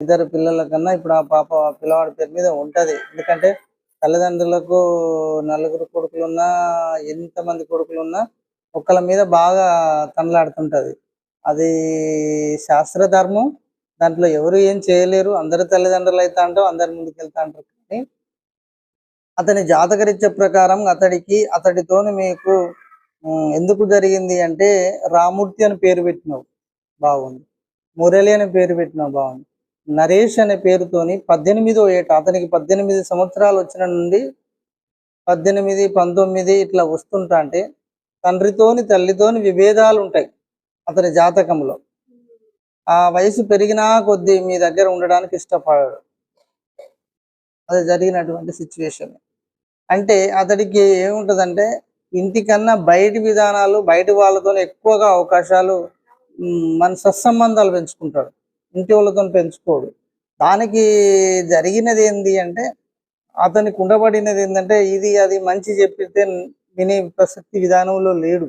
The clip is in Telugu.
ఇద్దరు పిల్లల కన్నా ఇప్పుడు ఆ పాప పిల్లవాడి పేరు మీద ఉంటది. ఎందుకంటే తల్లిదండ్రులకు నలుగురు కొడుకులున్నా ఎంతమంది కొడుకులున్నా ఒకళ్ళ మీద బాగా తనలాడుతుంటది. అది శాస్త్ర ధర్మం. దాంట్లో ఎవరు ఏం చేయలేరు. అందరు తల్లిదండ్రులు అయితే అంటాం అందరి ముందుకు వెళ్తా అంటారు కానీ అతని జాతకరీత్య ప్రకారం అతడికి అతడితోని మీకు ఎందుకు జరిగింది అంటే రామూర్తి అని పేరు పెట్టినావు బాగుంది. మురళి అని పేరు పెట్టినావు బాగుంది. నరేష్ అనే పేరుతోని పద్దెనిమిదో ఏట అతనికి పద్దెనిమిది సంవత్సరాలు వచ్చిన నుండి పద్దెనిమిది పంతొమ్మిది ఇట్లా వస్తుంటా అంటే తండ్రితోని తల్లితోని విభేదాలు ఉంటాయి అతని జాతకంలో. ఆ వయసు పెరిగినా కొద్దీ మీ దగ్గర ఉండడానికి ఇష్టపడాడు. అది జరిగినటువంటి సిచ్యువేషన్. అంటే అతడికి ఏముంటుందంటే ఇంటికన్నా బయటి విధానాలు బయటి వాళ్ళతో ఎక్కువగా అవకాశాలు మన సత్సంబంధాలు పెంచుకుంటాడు. ఇంటి వాళ్ళతో పెంచుకోడు. దానికి జరిగినది ఏంది అంటే అతనికి ఉండబడినది ఏంటంటే ఇది అది మంచి చెప్పితే వినే ప్రసక్తి విధానంలో లేడు.